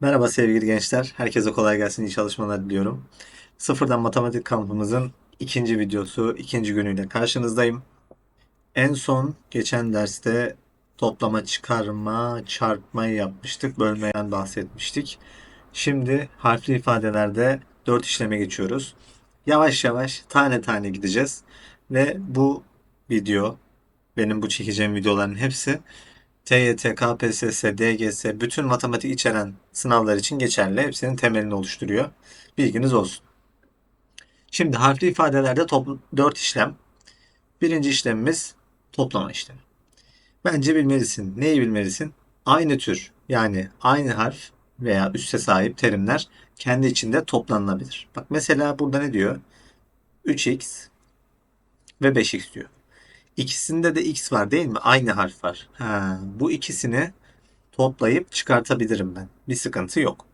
Merhaba sevgili gençler. Herkese kolay gelsin. iyi çalışmalar diliyorum. Sıfırdan matematik kampımızın ikinci videosu, ikinci günüyle karşınızdayım. En son geçen derste toplama, çıkarma, çarpmayı yapmıştık. Bölmeden bahsetmiştik. Şimdi harfli ifadelerde dört işleme geçiyoruz. Yavaş yavaş tane tane gideceğiz. Ve bu video, benim bu çekeceğim videoların hepsi TYT, KPSS, DGS bütün matematik içeren sınavlar için geçerli. Hepsinin temelini oluşturuyor. Bilginiz olsun. Şimdi harfli ifadelerde toplam 4 işlem. Birinci işlemimiz toplama işlemi. Bence bilmelisin. Neyi bilmelisin? Aynı tür yani aynı harf veya üsse sahip terimler kendi içinde toplanılabilir. Bak mesela burada ne diyor? 3x ve 5x diyor. İkisinde de x var değil mi? Aynı harf var. Ha, bu ikisini toplayıp çıkartabilirim ben. Bir sıkıntı yok.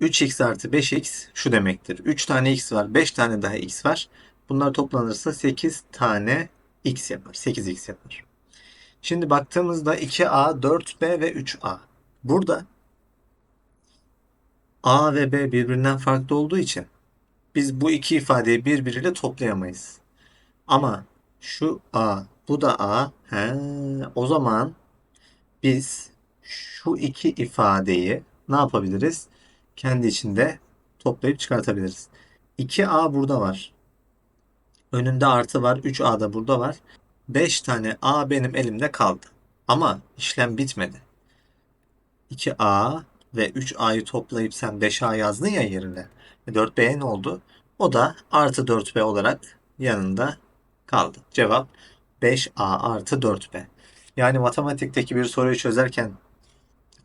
3x artı 5x şu demektir. 3 tane x var, 5 tane daha x var. Bunlar toplanırsa 8 tane x yapar. 8x yapar. Şimdi baktığımızda 2a, 4b ve 3a. Burada a ve b birbirinden farklı olduğu için biz bu iki ifadeyi birbiriyle toplayamayız. Ama şu A, bu da A. He, o zaman biz şu iki ifadeyi ne yapabiliriz? Kendi içinde toplayıp çıkartabiliriz. 2A burada var. Önünde artı var. 3A da burada var. 5 tane A benim elimde kaldı. Ama işlem bitmedi. 2A ve 3A'yı toplayıp sen 5A yazdın ya yerine. 4B'ye ne oldu? O da artı 4B olarak yanında kaldı. Cevap 5A artı 4B. Yani matematikteki bir soruyu çözerken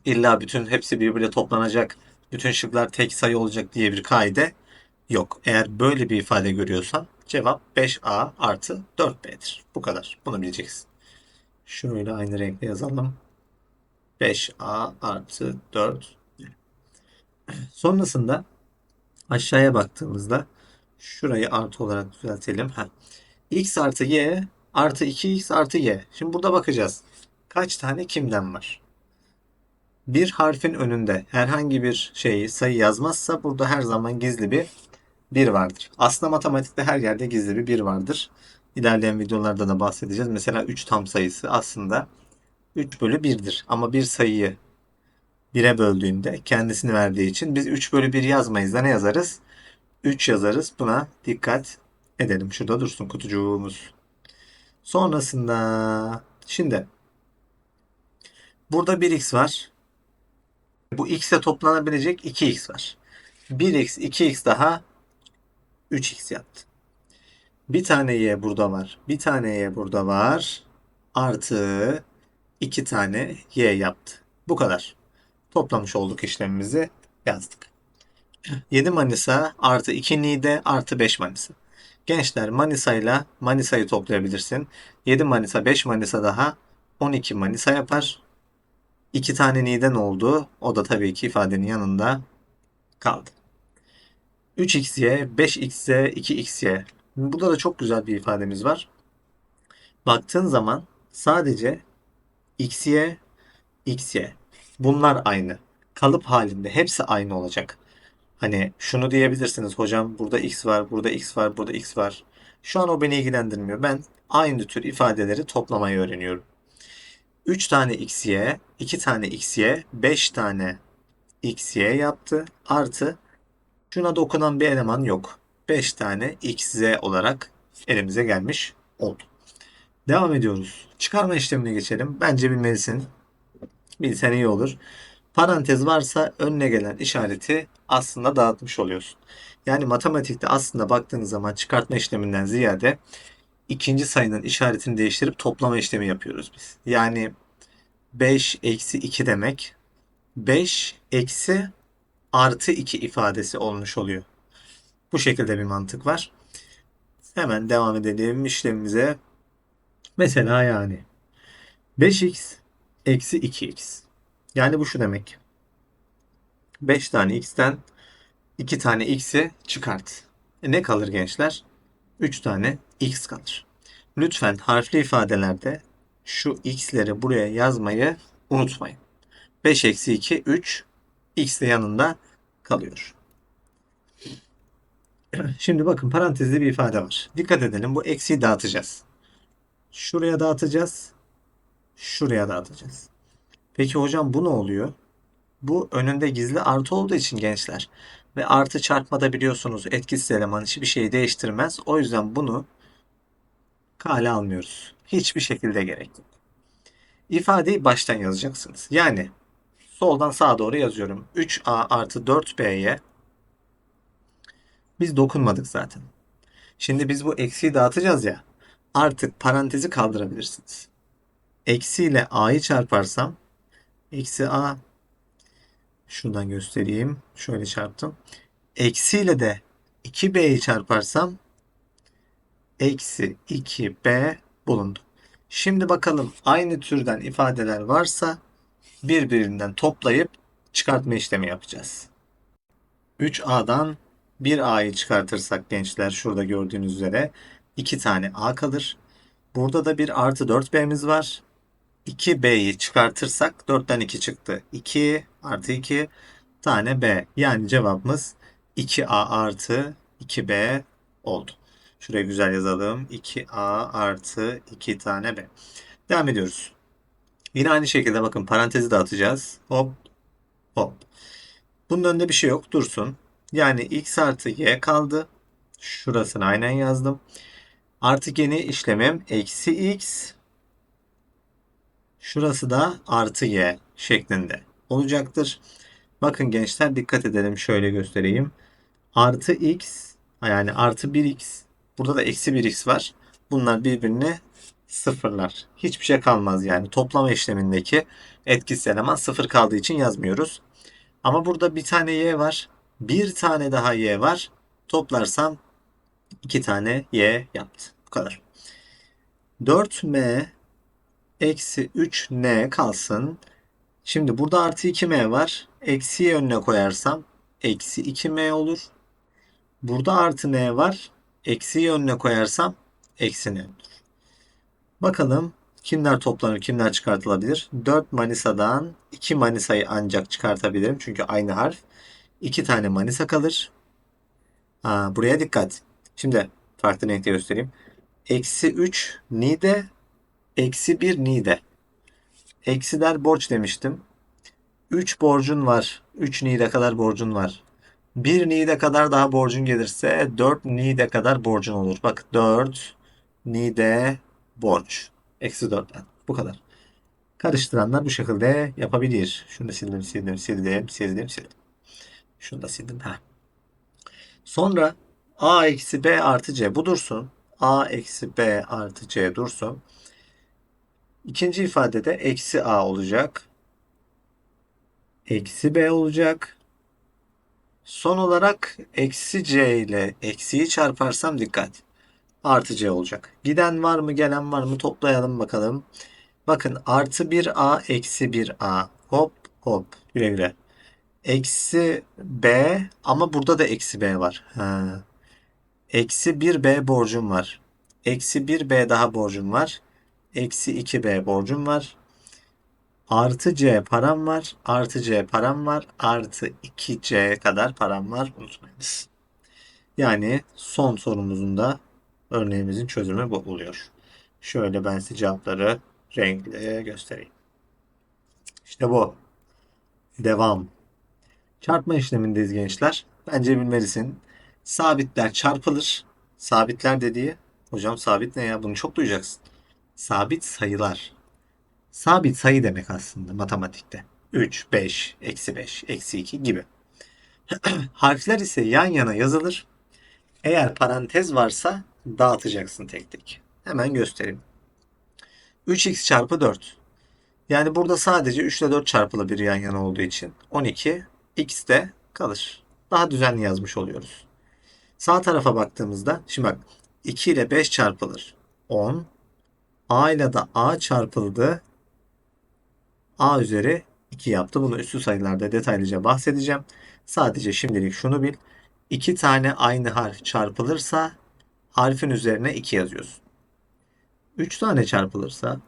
illa bütün hepsi birbirine toplanacak, bütün şıklar tek sayı olacak diye bir kaide yok. Eğer böyle bir ifade görüyorsan cevap 5A artı 4B'dir. Bu kadar. Bunu bileceksin. Şöyle aynı renkle yazalım. 5A artı 4 Sonrasında aşağıya baktığımızda şurayı artı olarak düzeltelim. Heh x artı y artı 2x artı y. Şimdi burada bakacağız. Kaç tane kimden var? Bir harfin önünde herhangi bir şeyi sayı yazmazsa burada her zaman gizli bir 1 vardır. Aslında matematikte her yerde gizli bir 1 vardır. İlerleyen videolarda da bahsedeceğiz. Mesela 3 tam sayısı aslında 3 bölü 1'dir. Ama bir sayıyı 1'e böldüğünde kendisini verdiği için biz 3 bölü 1 yazmayız da ne yazarız? 3 yazarız. Buna dikkat edelim. Şurada dursun kutucuğumuz. Sonrasında şimdi burada 1x var. Bu x'e toplanabilecek 2x var. 1x 2x daha 3x yaptı. Bir tane y burada var. Bir tane y burada var. Artı 2 tane y yaptı. Bu kadar. Toplamış olduk işlemimizi yazdık. 7 Manisa artı 2 Niğde artı 5 Manisa. Gençler Manisa ile Manisa'yı toplayabilirsin. 7 Manisa 5 Manisa daha 12 Manisa yapar. 2 tane Niğden oldu. O da tabii ki ifadenin yanında kaldı. 3xy, 5xy, 2xy. Burada da çok güzel bir ifademiz var. Baktığın zaman sadece xy, xy. Bunlar aynı. Kalıp halinde hepsi aynı olacak. Hani şunu diyebilirsiniz hocam burada x var, burada x var, burada x var. Şu an o beni ilgilendirmiyor. Ben aynı tür ifadeleri toplamayı öğreniyorum. 3 tane xy, 2 tane xy, 5 tane xy yaptı. Artı şuna dokunan bir eleman yok. 5 tane xz olarak elimize gelmiş oldu. Devam ediyoruz. Çıkarma işlemine geçelim. Bence bilmelisin. Bilsen iyi olur parantez varsa önüne gelen işareti aslında dağıtmış oluyorsun. Yani matematikte aslında baktığınız zaman çıkartma işleminden ziyade ikinci sayının işaretini değiştirip toplama işlemi yapıyoruz biz. Yani 5 eksi 2 demek 5 eksi artı 2 ifadesi olmuş oluyor. Bu şekilde bir mantık var. Hemen devam edelim işlemimize. Mesela yani 5x eksi 2x. Yani bu şu demek. 5 tane x'ten 2 tane x'i çıkart. E ne kalır gençler? 3 tane x kalır. Lütfen harfli ifadelerde şu x'leri buraya yazmayı unutmayın. 5 eksi 2 3 X de yanında kalıyor. Şimdi bakın parantezli bir ifade var. Dikkat edelim bu eksiği dağıtacağız. Şuraya dağıtacağız. Şuraya dağıtacağız. Peki hocam bu ne oluyor? Bu önünde gizli artı olduğu için gençler. Ve artı çarpmada biliyorsunuz etkisiz eleman hiçbir şeyi değiştirmez. O yüzden bunu kale almıyoruz. Hiçbir şekilde gerek yok. İfadeyi baştan yazacaksınız. Yani soldan sağa doğru yazıyorum. 3a artı 4b'ye biz dokunmadık zaten. Şimdi biz bu eksiği dağıtacağız ya. Artık parantezi kaldırabilirsiniz. Eksi ile a'yı çarparsam eksi a şuradan göstereyim. Şöyle çarptım. Eksi ile de 2b'yi çarparsam eksi 2b bulundu. Şimdi bakalım aynı türden ifadeler varsa birbirinden toplayıp çıkartma işlemi yapacağız. 3a'dan 1a'yı çıkartırsak gençler şurada gördüğünüz üzere 2 tane a kalır. Burada da bir artı 4b'miz var. 2b'yi çıkartırsak 4'ten 2 çıktı. 2 artı 2 tane b. Yani cevabımız 2a artı 2b oldu. Şuraya güzel yazalım. 2a artı 2 tane b. Devam ediyoruz. Yine aynı şekilde bakın parantezi de atacağız. Hop hop. Bunun önünde bir şey yok. Dursun. Yani x artı y kaldı. Şurasını aynen yazdım. Artık yeni işlemim eksi x. Şurası da artı y şeklinde olacaktır. Bakın gençler dikkat edelim. Şöyle göstereyim. Artı x yani artı 1x. Burada da eksi 1x var. Bunlar birbirini sıfırlar. Hiçbir şey kalmaz yani. Toplama işlemindeki etkisiz eleman sıfır kaldığı için yazmıyoruz. Ama burada bir tane y var. Bir tane daha y var. Toplarsam iki tane y yaptı. Bu kadar. 4m eksi 3n kalsın. Şimdi burada artı 2m var. Eksiyi önüne koyarsam eksi 2m olur. Burada artı n var. Eksiyi önüne koyarsam eksi n olur. Bakalım kimler toplanır, kimler çıkartılabilir? 4 Manisa'dan 2 Manisa'yı ancak çıkartabilirim. Çünkü aynı harf. 2 tane Manisa kalır. Ha, buraya dikkat. Şimdi farklı renkte göstereyim. Eksi 3 Nide. Eksi 1 Nide. Eksiler borç demiştim. 3 borcun var. 3 Nide kadar borcun var. 1 Nide kadar daha borcun gelirse 4 Nide kadar borcun olur. Bak 4 Nide borç. Eksi 4'ten. Bu kadar. Karıştıranlar bu şekilde yapabilir. Şunu da sildim, sildim, sildim, sildim, sildim. Şunu da sildim. Ha. Sonra a eksi b artı c. Bu dursun. a eksi b artı c dursun. İkinci ifadede eksi a olacak. Eksi b olacak. Son olarak eksi c ile eksiyi çarparsam dikkat. Artı c olacak. Giden var mı gelen var mı toplayalım bakalım. Bakın artı 1a eksi 1a. Hop hop güle güle. Eksi b ama burada da eksi b var. Ha. Eksi 1b borcum var. Eksi 1b daha borcum var. Eksi 2b borcum var. Artı c param var. Artı c param var. Artı 2c kadar param var. Unutmayınız. Yani son sorumuzun da örneğimizin çözümü bu oluyor. Şöyle ben size cevapları renkli göstereyim. İşte bu. Devam. Çarpma işlemindeyiz gençler. Bence bilmelisin. Sabitler çarpılır. Sabitler dediği, hocam sabit ne ya? Bunu çok duyacaksın. Sabit sayılar. Sabit sayı demek aslında matematikte. 3, 5, eksi 5, eksi 2 gibi. Harfler ise yan yana yazılır. Eğer parantez varsa dağıtacaksın tek tek. Hemen göstereyim. 3x çarpı 4. Yani burada sadece 3 ile 4 çarpılabilir yan yana olduğu için. 12 x de kalır. Daha düzenli yazmış oluyoruz. Sağ tarafa baktığımızda şimdi bak 2 ile 5 çarpılır. 10. A ile de A çarpıldı. A üzeri 2 yaptı. Bunu üstü sayılarda detaylıca bahsedeceğim. Sadece şimdilik şunu bil. 2 tane aynı harf çarpılırsa harfin üzerine 2 yazıyorsun. 3 tane çarpılırsa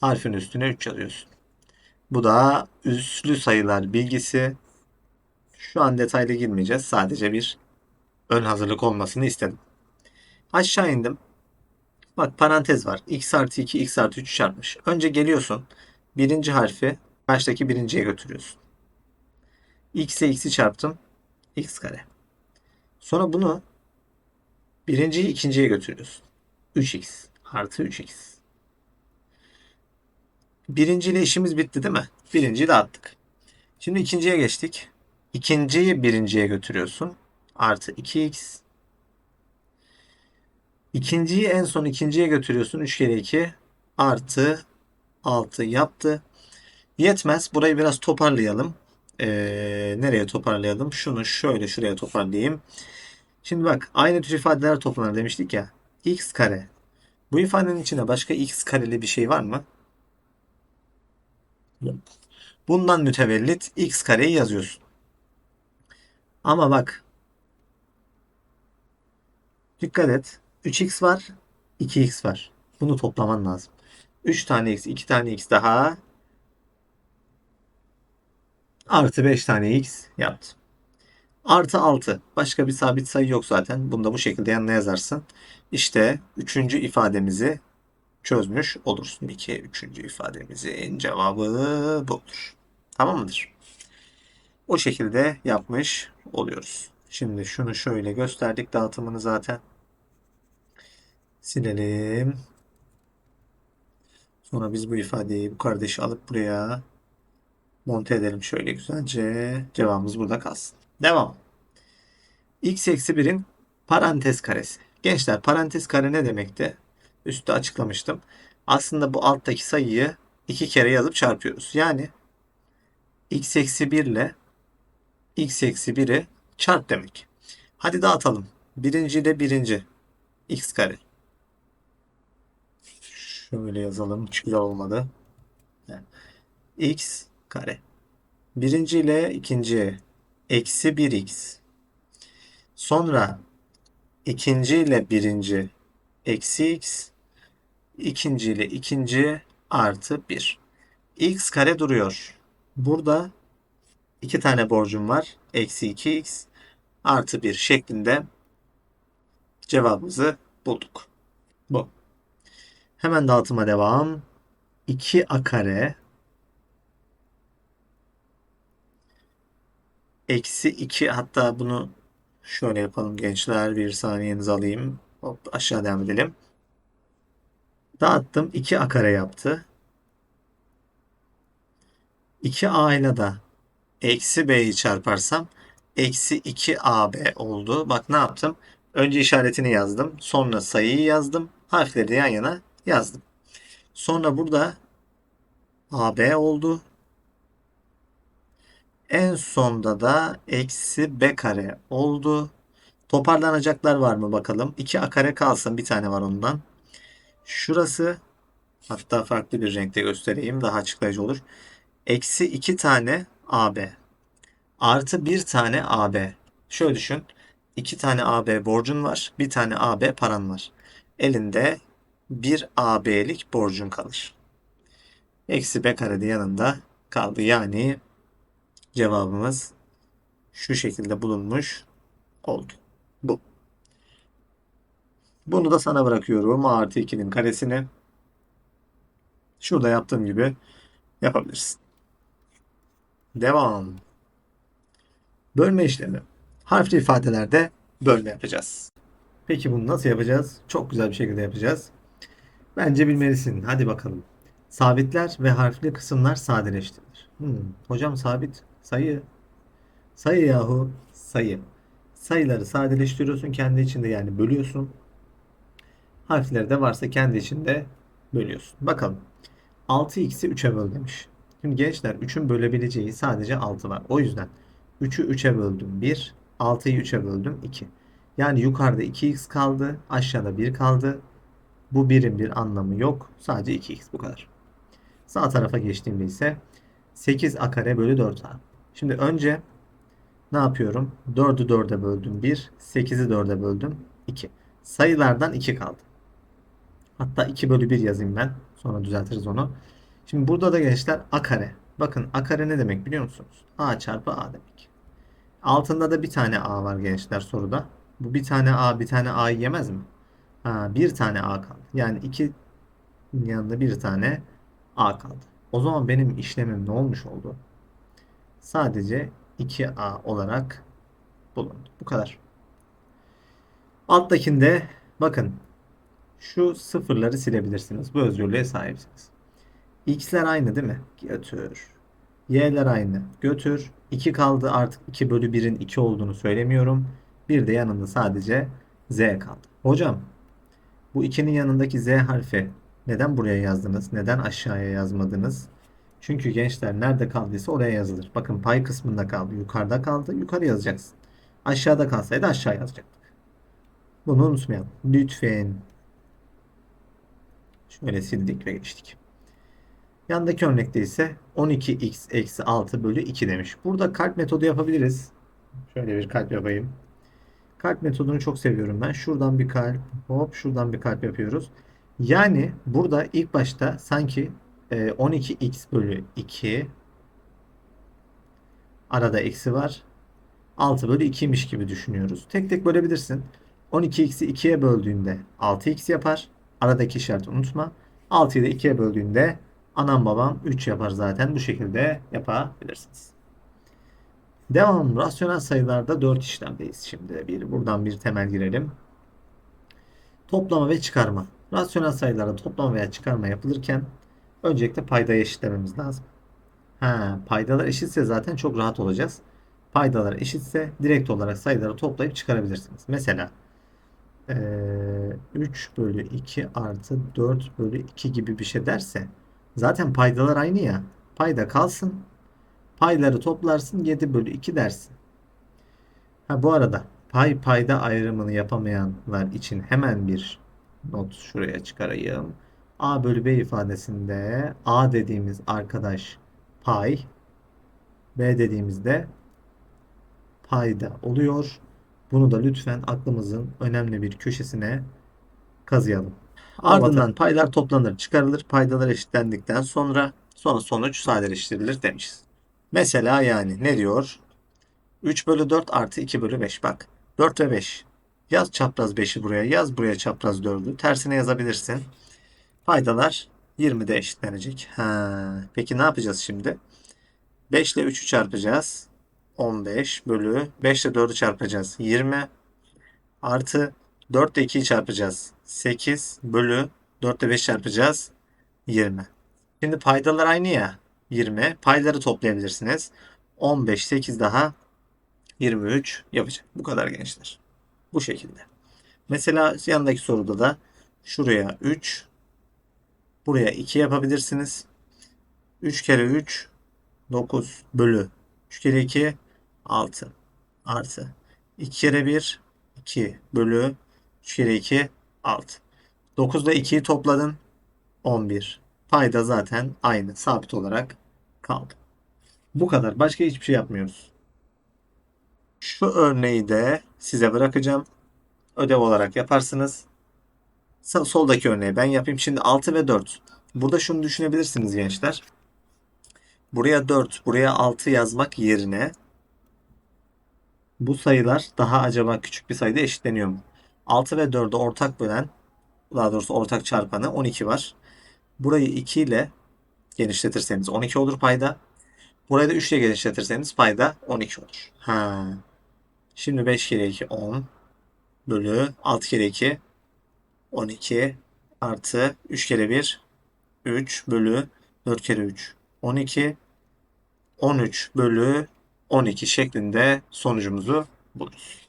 harfin üstüne 3 yazıyorsun. Bu da üslü sayılar bilgisi. Şu an detaylı girmeyeceğiz. Sadece bir ön hazırlık olmasını istedim. Aşağı indim. Bak parantez var. x artı 2 x artı 3 çarpmış. Önce geliyorsun. Birinci harfi baştaki birinciye götürüyorsun. x'e x'i çarptım. x kare. Sonra bunu birinciyi ikinciye götürüyorsun. 3x artı 3x. Birinciyle işimiz bitti değil mi? Birinciyi de attık. Şimdi ikinciye geçtik. İkinciyi birinciye götürüyorsun. Artı 2x. İkinciyi en son ikinciye götürüyorsun. 3 kere 2 artı 6 yaptı. Yetmez. Burayı biraz toparlayalım. Ee, nereye toparlayalım? Şunu şöyle şuraya toparlayayım. Şimdi bak aynı tür ifadeler toplanır demiştik ya. x kare. Bu ifadenin içinde başka x kareli bir şey var mı? Bundan mütevellit x kareyi yazıyorsun. Ama bak dikkat et. 3x var, 2x var. Bunu toplaman lazım. 3 tane x, 2 tane x daha artı 5 tane x yaptı. Artı 6. Başka bir sabit sayı yok zaten. Bunu da bu şekilde yanına yazarsın. İşte üçüncü ifademizi çözmüş olursun. 2. Üçüncü ifademizin cevabı bu olur. Tamam mıdır? O şekilde yapmış oluyoruz. Şimdi şunu şöyle gösterdik dağıtımını zaten. Silelim. Sonra biz bu ifadeyi bu kardeşi alıp buraya monte edelim şöyle güzelce. Cevabımız burada kalsın. Devam. x eksi 1'in parantez karesi. Gençler parantez kare ne demekti? Üstte açıklamıştım. Aslında bu alttaki sayıyı iki kere yazıp çarpıyoruz. Yani x eksi 1 ile x eksi 1'i çarp demek. Hadi dağıtalım. Birinci ile birinci x kare. Şöyle yazalım. Hiç olmadı. x kare. Birinci ile ikinci eksi 1x. Sonra ikinci ile birinci eksi x. ikinci ile ikinci artı 1. x kare duruyor. Burada iki tane borcum var. Eksi 2x artı 1 şeklinde cevabımızı bulduk. Hemen dağıtıma devam. 2a kare eksi 2 hatta bunu şöyle yapalım gençler. Bir saniyenizi alayım. Hop, aşağı devam edelim. Dağıttım. 2a kare yaptı. 2a ile de eksi b'yi çarparsam eksi 2ab oldu. Bak ne yaptım? Önce işaretini yazdım. Sonra sayıyı yazdım. Harfleri yan yana yazdım. Sonra burada AB oldu. En sonda da eksi B kare oldu. Toparlanacaklar var mı bakalım. 2 A kare kalsın. Bir tane var ondan. Şurası hatta farklı bir renkte göstereyim. Daha açıklayıcı olur. Eksi 2 tane AB. Artı 1 tane AB. Şöyle düşün. 2 tane AB borcun var. Bir tane AB paran var. Elinde bir AB'lik borcun kalır. Eksi B kare de yanında kaldı. Yani cevabımız şu şekilde bulunmuş oldu. Bu. Bunu da sana bırakıyorum. A artı 2'nin karesini. Şurada yaptığım gibi yapabilirsin. Devam. Bölme işlemi. Harfli ifadelerde bölme yapacağız. Peki bunu nasıl yapacağız? Çok güzel bir şekilde yapacağız. Bence bilmelisin. Hadi bakalım. Sabitler ve harfli kısımlar sadeleştirilir. Hmm, hocam sabit sayı. Sayı yahu sayı. Sayıları sadeleştiriyorsun kendi içinde yani bölüyorsun. Harfleri de varsa kendi içinde bölüyorsun. Bakalım. 6x'i 3'e böl demiş. Şimdi gençler 3'ün bölebileceği sadece 6 var. O yüzden 3'ü 3'e böldüm 1. 6'yı 3'e böldüm 2. Yani yukarıda 2x kaldı. Aşağıda 1 kaldı. Bu birin bir anlamı yok. Sadece 2x bu kadar. Sağ tarafa geçtiğimde ise 8a kare bölü 4a. Şimdi önce ne yapıyorum? 4'ü 4'e böldüm 1. 8'i 4'e böldüm 2. Sayılardan 2 kaldı. Hatta 2 bölü 1 yazayım ben. Sonra düzeltiriz onu. Şimdi burada da gençler a kare. Bakın a kare ne demek biliyor musunuz? a çarpı a demek. Altında da bir tane a var gençler soruda. Bu bir tane a bir tane a'yı yemez mi? Ha, bir tane a kaldı. Yani iki yanında bir tane a kaldı. O zaman benim işlemim ne olmuş oldu? Sadece 2a olarak bulundu. Bu kadar. Alttakinde bakın şu sıfırları silebilirsiniz. Bu özgürlüğe sahipsiniz. X'ler aynı değil mi? Götür. Y'ler aynı. Götür. 2 kaldı artık 2 bölü 1'in 2 olduğunu söylemiyorum. Bir de yanında sadece Z kaldı. Hocam bu 2'nin yanındaki Z harfi neden buraya yazdınız? Neden aşağıya yazmadınız? Çünkü gençler nerede kaldıysa oraya yazılır. Bakın pay kısmında kaldı. Yukarıda kaldı. Yukarı yazacaksın. Aşağıda kalsaydı aşağı yazacaktık. Bunu unutmayalım. Lütfen. Şöyle sildik ve geçtik. Yandaki örnekte ise 12x eksi 6 bölü 2 demiş. Burada kalp metodu yapabiliriz. Şöyle bir kalp yapayım. Kalp metodunu çok seviyorum ben. Şuradan bir kalp, hop şuradan bir kalp yapıyoruz. Yani burada ilk başta sanki e, 12x bölü 2 arada eksi var. 6 bölü 2'ymiş gibi düşünüyoruz. Tek tek bölebilirsin. 12x'i 2'ye böldüğünde 6x yapar. Aradaki işareti unutma. 6'yı da 2'ye böldüğünde anam babam 3 yapar zaten. Bu şekilde yapabilirsiniz. Devam. Rasyonel sayılarda 4 işlemdeyiz şimdi. Bir buradan bir temel girelim. Toplama ve çıkarma. Rasyonel sayılarda toplama veya çıkarma yapılırken öncelikle paydayı eşitlememiz lazım. Ha, paydalar eşitse zaten çok rahat olacağız. Paydalar eşitse direkt olarak sayıları toplayıp çıkarabilirsiniz. Mesela ee, 3 bölü 2 artı 4 bölü 2 gibi bir şey derse zaten paydalar aynı ya. Payda kalsın. Payları toplarsın 7 bölü 2 dersin. Ha, bu arada pay payda ayrımını yapamayanlar için hemen bir not şuraya çıkarayım. A bölü B ifadesinde A dediğimiz arkadaş pay B dediğimizde payda oluyor. Bunu da lütfen aklımızın önemli bir köşesine kazıyalım. Ardından paylar toplanır, çıkarılır. Paydalar eşitlendikten sonra sonra sonuç sadeleştirilir demişiz. Mesela yani ne diyor? 3 bölü 4 artı 2 bölü 5 bak. 4 ve 5. Yaz çapraz 5'i buraya yaz buraya çapraz 4'ü. Tersine yazabilirsin. Paydalar 20'de eşitlenecek. Ha, peki ne yapacağız şimdi? 5 ile 3'ü çarpacağız. 15 bölü 5 ile 4'ü çarpacağız. 20 artı 4 ile 2'yi çarpacağız. 8 bölü 4 ile 5 çarpacağız. 20. Şimdi paydalar aynı ya. 20. Payları toplayabilirsiniz. 15, 8 daha 23 yapacak. Bu kadar gençler. Bu şekilde. Mesela yanındaki soruda da şuraya 3 buraya 2 yapabilirsiniz. 3 kere 3 9 bölü 3 kere 2 6 artı 2 kere 1 2 bölü 3 kere 2 6. 9 ile 2'yi topladın 11. Payda zaten aynı sabit olarak kaldı. Bu kadar. Başka hiçbir şey yapmıyoruz. Şu örneği de size bırakacağım. Ödev olarak yaparsınız. Soldaki örneği ben yapayım. Şimdi 6 ve 4. Burada şunu düşünebilirsiniz gençler. Buraya 4, buraya 6 yazmak yerine bu sayılar daha acaba küçük bir sayıda eşitleniyor mu? 6 ve 4'ü ortak bölen, daha doğrusu ortak çarpanı 12 var. Burayı 2 ile genişletirseniz 12 olur payda. Burayı da 3 ile genişletirseniz payda 12 olur. Ha. Şimdi 5 kere 2 10 bölü 6 kere 2 12 artı 3 kere 1 3 bölü 4 kere 3 12 13 bölü 12 şeklinde sonucumuzu buluruz.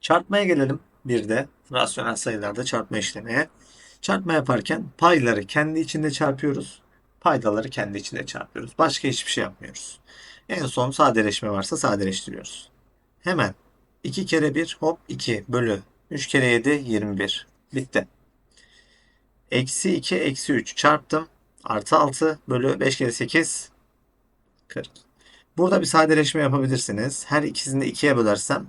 Çarpmaya gelelim bir de rasyonel sayılarda çarpma işlemeye. Çarpma yaparken payları kendi içinde çarpıyoruz. Paydaları kendi içinde çarpıyoruz. Başka hiçbir şey yapmıyoruz. En son sadeleşme varsa sadeleştiriyoruz. Hemen 2 kere 1 hop 2 bölü 3 kere 7 21. Bitti. Eksi 2 eksi 3 çarptım. Artı 6 bölü 5 kere 8 40. Burada bir sadeleşme yapabilirsiniz. Her ikisini de 2'ye bölersem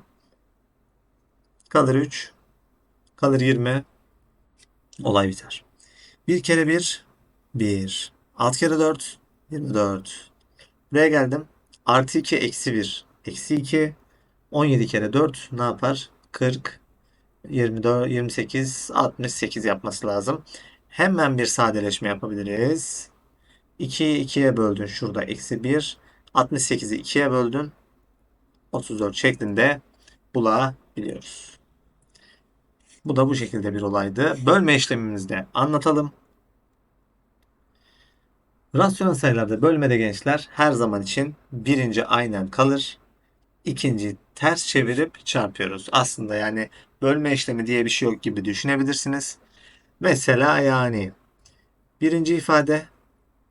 kalır 3 kalır 20 olay biter. 1 kere 1 1 6 kere 4 24. Buraya geldim. Artı 2 eksi 1. Eksi 2. 17 kere 4 ne yapar? 40. 24, 28, 68 yapması lazım. Hemen bir sadeleşme yapabiliriz. 2'yi 2'ye böldün şurada eksi 1. 68'i 2'ye böldün. 34 şeklinde bulabiliyoruz. Bu da bu şekilde bir olaydı. Bölme işlemimizde anlatalım. Rasyonel sayılarda bölmede gençler her zaman için birinci aynen kalır. İkinci ters çevirip çarpıyoruz. Aslında yani bölme işlemi diye bir şey yok gibi düşünebilirsiniz. Mesela yani birinci ifade,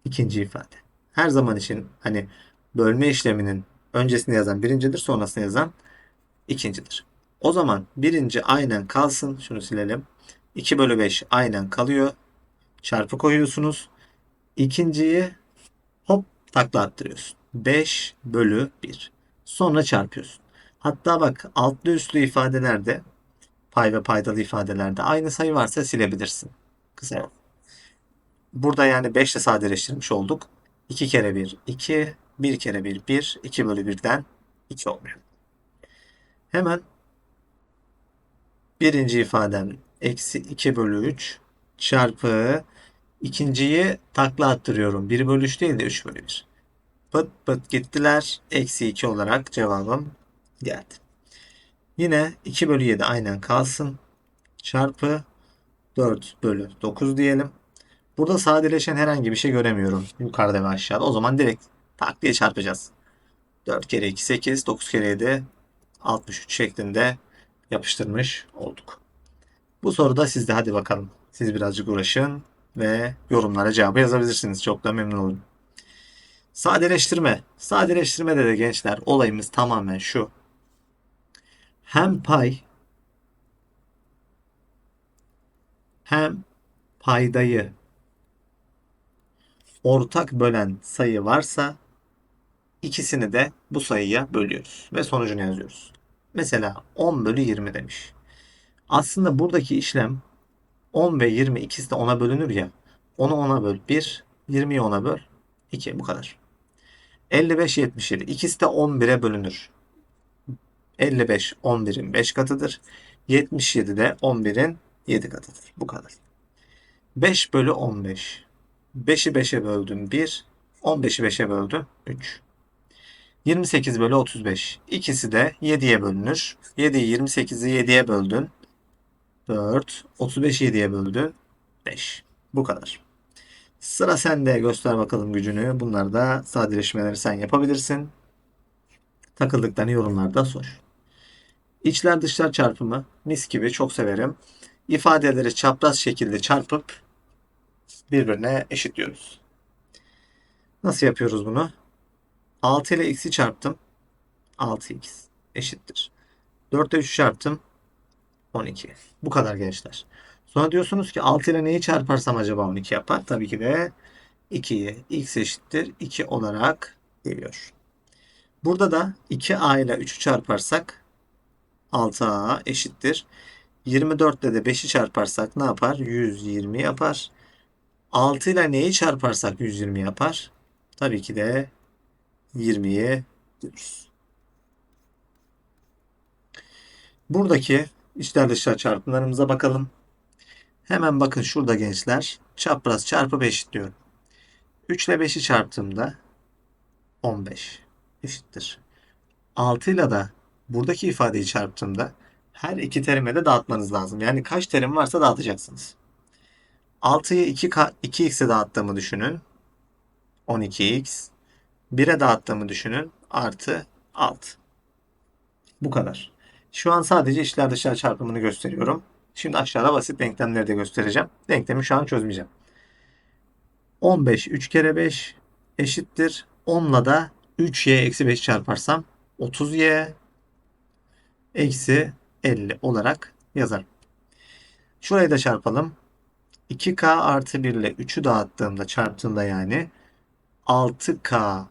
ikinci ifade. Her zaman için hani bölme işleminin öncesini yazan birincidir, sonrasını yazan ikincidir. O zaman birinci aynen kalsın. Şunu silelim. 2 bölü 5 aynen kalıyor. Çarpı koyuyorsunuz. İkinciyi hop takla attırıyorsun. 5 bölü 1. Sonra çarpıyorsun. Hatta bak altlı üstlü ifadelerde pay ve paydalı ifadelerde aynı sayı varsa silebilirsin. Kısa yol. Burada yani 5 ile sadeleştirmiş olduk. 2 kere 1 2, 1 kere 1 1, 2 bölü 1'den 2 olmuyor. Hemen birinci ifadem eksi 2 bölü 3 çarpı ikinciyi takla attırıyorum. 1 bölü 3 değil de 3 bölü 1. Pıt pıt gittiler. Eksi 2 olarak cevabım geldi. Yine 2 bölü 7 aynen kalsın. Çarpı 4 bölü 9 diyelim. Burada sadeleşen herhangi bir şey göremiyorum. Yukarıda ve aşağıda. O zaman direkt tak diye çarpacağız. 4 kere 2 8, 9 kere 7 63 şeklinde yapıştırmış olduk. Bu soruda sizde hadi bakalım. Siz birazcık uğraşın ve yorumlara cevabı yazabilirsiniz. Çok da memnun olurum. Sadeleştirme. Sadeleştirmede de gençler olayımız tamamen şu. Hem pay hem paydayı ortak bölen sayı varsa ikisini de bu sayıya bölüyoruz ve sonucunu yazıyoruz. Mesela 10 bölü 20 demiş. Aslında buradaki işlem 10 ve 20 ikisi de 10'a bölünür ya. 10'u 10'a böl 1, 20'yi 10'a böl 2 bu kadar. 55 77 ikisi de 11'e bölünür. 55 11'in 5 katıdır. 77 de 11'in 7 katıdır. Bu kadar. 5 bölü 15. 5'i 5'e böldüm 1. 15'i 5'e böldüm 3. 28 bölü 35. İkisi de 7'ye bölünür. 7'yi 28'i 7'ye böldün. 4. 35'i 7'ye böldün. 5. Bu kadar. Sıra sende. Göster bakalım gücünü. Bunlar da sadeleşmeleri sen yapabilirsin. Takıldıklarını yorumlarda sor. İçler dışlar çarpımı mis gibi çok severim. İfadeleri çapraz şekilde çarpıp birbirine eşitliyoruz. Nasıl yapıyoruz bunu? 6 ile x'i çarptım. 6x eşittir. 4 ile 3 çarptım. 12. Bu kadar gençler. Sonra diyorsunuz ki 6 ile neyi çarparsam acaba 12 yapar? Tabii ki de 2'yi x eşittir 2 olarak geliyor. Burada da 2a ile 3'ü çarparsak 6a eşittir. 24 ile de 5'i çarparsak ne yapar? 120 yapar. 6 ile neyi çarparsak 120 yapar? Tabii ki de 20'ye diyoruz. Buradaki içler dışlar çarpımlarımıza bakalım. Hemen bakın şurada gençler. Çapraz çarpıp eşitliyorum. 3 ile 5'i çarptığımda 15 eşittir. 6 ile de buradaki ifadeyi çarptığımda her iki terime de dağıtmanız lazım. Yani kaç terim varsa dağıtacaksınız. 6'yı 2, 2x'e dağıttığımı düşünün. 12x. 1'e dağıttığımı düşünün. Artı 6. Bu kadar. Şu an sadece içler dışlar çarpımını gösteriyorum. Şimdi aşağıda basit denklemleri de göstereceğim. Denklemi şu an çözmeyeceğim. 15 3 kere 5 eşittir. 10'la da 3y eksi 5 çarparsam 30y eksi 50 olarak yazarım. Şurayı da çarpalım. 2k artı 1 ile 3'ü dağıttığımda çarptığımda yani 6k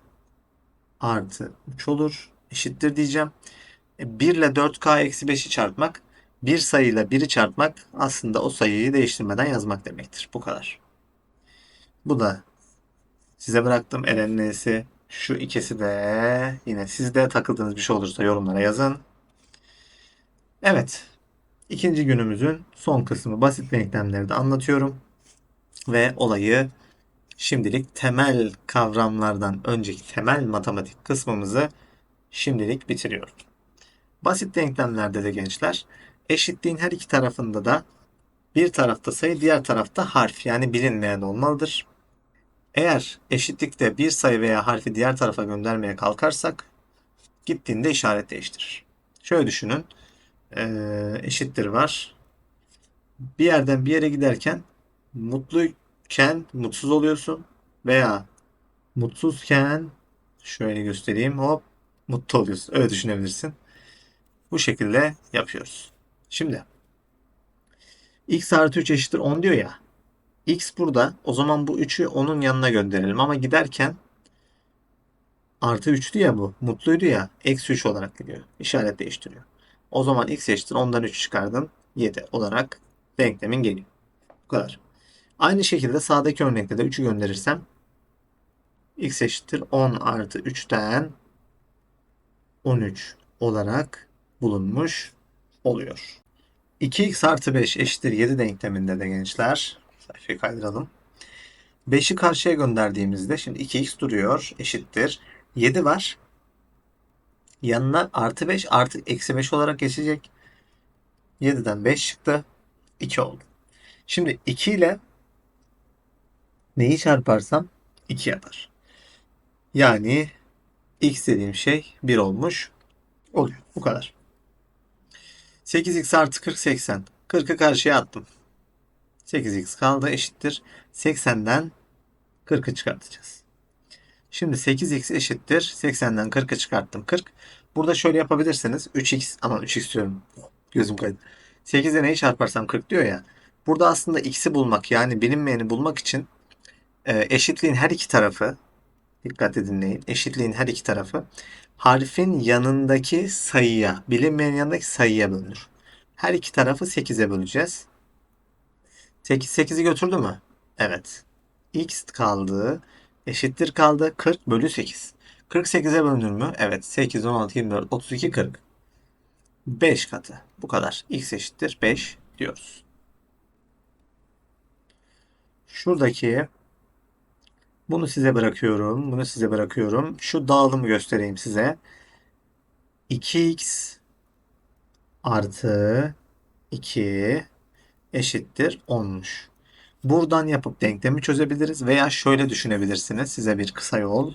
artı 3 olur. Eşittir diyeceğim. 1 ile 4k eksi 5'i çarpmak bir sayıyla 1'i çarpmak aslında o sayıyı değiştirmeden yazmak demektir. Bu kadar. Bu da size bıraktım. N'si. Şu ikisi de yine sizde takıldığınız bir şey olursa yorumlara yazın. Evet. İkinci günümüzün son kısmı basit denklemleri de anlatıyorum. Ve olayı şimdilik temel kavramlardan önceki temel matematik kısmımızı şimdilik bitiriyorum. Basit denklemlerde de gençler eşitliğin her iki tarafında da bir tarafta sayı diğer tarafta harf yani bilinmeyen olmalıdır. Eğer eşitlikte bir sayı veya harfi diğer tarafa göndermeye kalkarsak gittiğinde işaret değiştirir. Şöyle düşünün. Eşittir var. Bir yerden bir yere giderken mutluyken mutsuz oluyorsun veya mutsuzken şöyle göstereyim hop mutlu oluyorsun. Öyle düşünebilirsin. Bu şekilde yapıyoruz. Şimdi x artı 3 eşittir 10 diyor ya. x burada. O zaman bu 3'ü onun yanına gönderelim. Ama giderken artı 3'tü ya bu. Mutluydu ya. Eksi 3 olarak gidiyor. İşaret değiştiriyor. O zaman x eşittir 10'dan 3 çıkardım. 7 olarak denklemin geliyor. Bu kadar. Aynı şekilde sağdaki örnekte de 3'ü gönderirsem x eşittir 10 artı 3'ten 13 olarak bulunmuş oluyor. 2x artı 5 eşittir 7 denkleminde de gençler. Sayfayı kaydıralım. 5'i karşıya gönderdiğimizde şimdi 2x duruyor eşittir. 7 var. Yanına artı 5 artı eksi 5 olarak geçecek. 7'den 5 çıktı. 2 oldu. Şimdi 2 ile neyi çarparsam 2 yapar. Yani x dediğim şey 1 olmuş oluyor. Bu kadar. 8x artı 40 80. 40'ı karşıya attım. 8x kaldı eşittir. 80'den 40'ı çıkartacağız. Şimdi 8x eşittir. 80'den 40'ı çıkarttım. 40. Burada şöyle yapabilirsiniz. 3x aman 3x diyorum. Gözüm kaydı. 8'e neyi çarparsam 40 diyor ya. Burada aslında x'i bulmak yani bilinmeyeni bulmak için e, eşitliğin her iki tarafı dikkat edin dinleyin. Eşitliğin her iki tarafı harfin yanındaki sayıya, bilinmeyen yanındaki sayıya bölünür. Her iki tarafı 8'e böleceğiz. 8 8'i götürdü mü? Evet. X kaldı. Eşittir kaldı. 40 bölü 8. 48'e bölünür mü? Evet. 8, 16, 24, 32, 40. 5 katı. Bu kadar. X eşittir 5 diyoruz. Şuradaki bunu size bırakıyorum. Bunu size bırakıyorum. Şu dağılımı göstereyim size. 2x artı 2 eşittir 10'muş. Buradan yapıp denklemi çözebiliriz veya şöyle düşünebilirsiniz. Size bir kısa yol.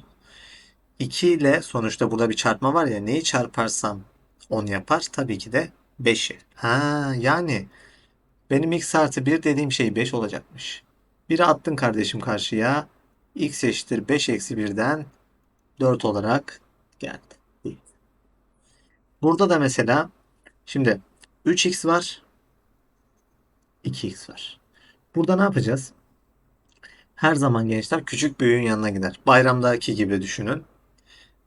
2 ile sonuçta burada bir çarpma var ya neyi çarparsam 10 yapar. Tabii ki de 5'i. Ha yani benim x artı 1 dediğim şey 5 olacakmış. Biri attın kardeşim karşıya x eşittir 5 eksi 1'den 4 olarak geldi. Burada da mesela şimdi 3x var 2x var. Burada ne yapacağız? Her zaman gençler küçük büyüğün yanına gider. Bayramdaki gibi düşünün.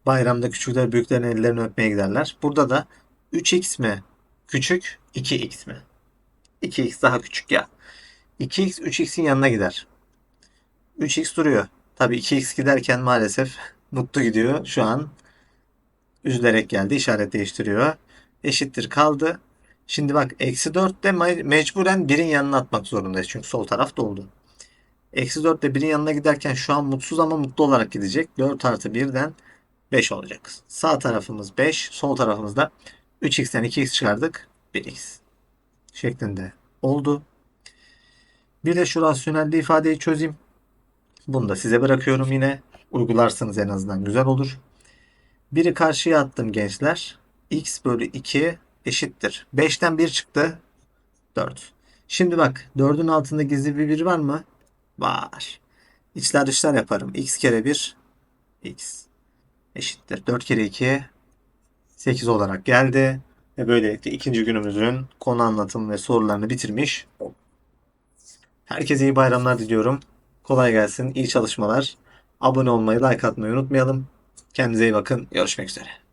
Bayramda küçükler büyüklerin ellerini öpmeye giderler. Burada da 3x mi küçük 2x mi? 2x daha küçük ya. 2x 3x'in yanına gider. 3x duruyor. Tabii 2x giderken maalesef mutlu gidiyor. Şu an üzülerek geldi. işaret değiştiriyor. Eşittir kaldı. Şimdi bak eksi 4 de mecburen birin yanına atmak zorundayız. Çünkü sol taraf doldu. Eksi 4 de birin yanına giderken şu an mutsuz ama mutlu olarak gidecek. 4 artı 1'den 5 olacak. Sağ tarafımız 5. Sol tarafımızda 3x'ten 2x çıkardık. 1x şeklinde oldu. Bir de şu rasyonelde ifadeyi çözeyim. Bunu da size bırakıyorum yine. Uygularsanız en azından güzel olur. Biri karşıya attım gençler. x bölü 2 eşittir. 5'ten 1 çıktı. 4. Şimdi bak 4'ün altında gizli bir 1 var mı? Var. İçler dışlar yaparım. x kere 1 x eşittir. 4 kere 2 8 olarak geldi. Ve böylelikle ikinci günümüzün konu anlatım ve sorularını bitirmiş Herkese iyi bayramlar diliyorum. Kolay gelsin, iyi çalışmalar. Abone olmayı, like atmayı unutmayalım. Kendinize iyi bakın. Görüşmek üzere.